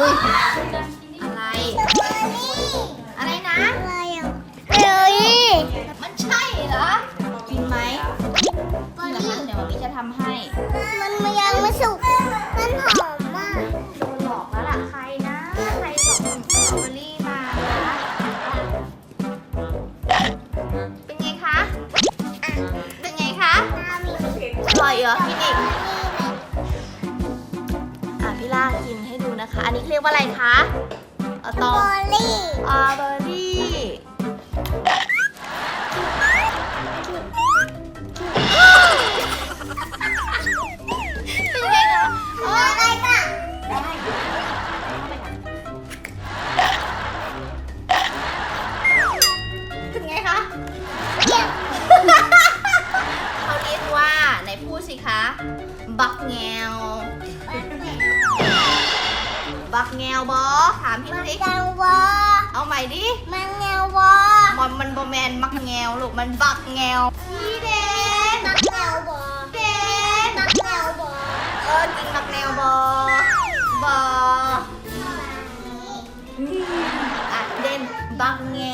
อุ้ยอะไร อะไรนะอะไรอะเฮ้ยมันใช่เหรอ กินไหมกินเหรอคะเดี๋ยวมามีจะทำให้มันยังไม่สุก มันหอมมากโดนหลอกแล้วล่ะ ใครนะ ใครส่งสตรอเบอรี่มานะเป็นไงคะ เป็นไงคะ อร่อยเหรอกินอีกอะพี่ล่ากินให้ดู นะคะ อันนี้เรียกว่าอะไรคะอะตบออลลี่อาเบอรี่เป็นไงคะอะไรกันได้เป็นไงคะเขาเรียกว่าไหนพูดสิคะ บักแงว บักแงว บอถามพี่มันสิแงวอเอาใหม่ดิมันแงวอมันมันบอแมนมักแงวลูกมันบักแงวพี่เดนมักแงวบอเดนมักแงวบอเออกินบักแงวบอบออะเดนบักแงว